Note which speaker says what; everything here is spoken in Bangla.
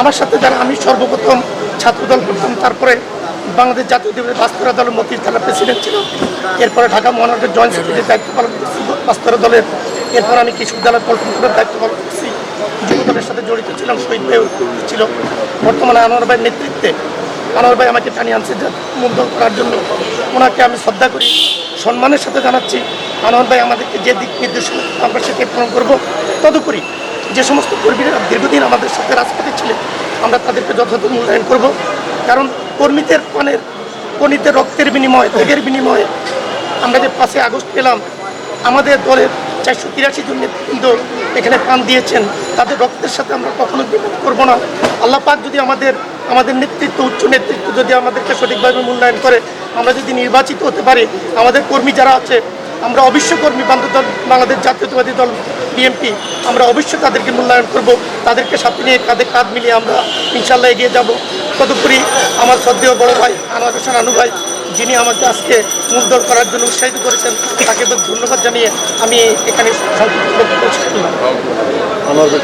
Speaker 1: আমার সাথে যারা আমি সর্বপ্রথম ছাত্রদল করতাম তারপরে বাংলাদেশ জাতীয় বাস্তরা দলের মতির থানা প্রেসিডেন্ট ছিল এরপরে ঢাকা মহানগরের জয়েন্ট সেক্রেটারির দায়িত্ব পালন করছি, বাস্তরা দলের। এরপর আমি কৃষক দলের পল্টন করার দায়িত্ব পালন করছি, যুব দলের সাথে জড়িত ছিলাম, শহীদ ভাই ছিল। বর্তমানে আনোয়ার ভাইয়ের নেতৃত্বে আনোয়ার ভাই আমাকে টানিয়ে আনছে মুগ্ধ করার জন্য। ওনাকে আমি শ্রদ্ধা করি, সম্মানের সাথে জানাচ্ছি, আনোয়ার ভাই আমাদেরকে যে দিক নির্দেশনা আমরা সেটি পূরণ করব। তদুপরি যে সমস্ত কর্মীরা দীর্ঘদিন আমাদের সাথে রাজপথে ছিলেন আমরা তাদেরকে যথাযথ মূল্যায়ন করব। কারণ কর্মীদের পানের কর্মীদের রক্তের বিনিময়ে, ত্যাগের বিনিময়ে আমরা যে পাঁচই আগস্ট পেলাম, আমাদের দলের চারশো তিরাশি জন নেতৃবৃন্দ এখানে পান দিয়েছেন। তাদের রক্তের সাথে আমরা কখনো বিপদ করব না। আল্লাহ পাক যদি আমাদের আমাদের নেতৃত্ব, উচ্চ নেতৃত্ব যদি আমাদেরকে সঠিকভাবে মূল্যায়ন করে, আমরা যদি নির্বাচিত হতে পারি, আমাদের কর্মী যারা আছে, আমরা অবশ্য কর্মী, বান্ধব দল, বাংলাদেশ জাতীয়তাবাদী দল বিএনপি, আমরা অবশ্যই তাদেরকে মূল্যায়ন করব, তাদেরকে সাথে নিয়ে কাঁধে কাঁধ মিলিয়ে আমরা ইনশাল্লাহ এগিয়ে যাব। তদুপরি আমার শ্রদ্ধেয় বড় ভাই আনোয়ার হোসেন আনু ভাই, যিনি আমাকে আজকে মূলধর করার জন্য উৎসাহিত করেছেন, তাকে তো ধন্যবাদ জানিয়ে আমি এখানে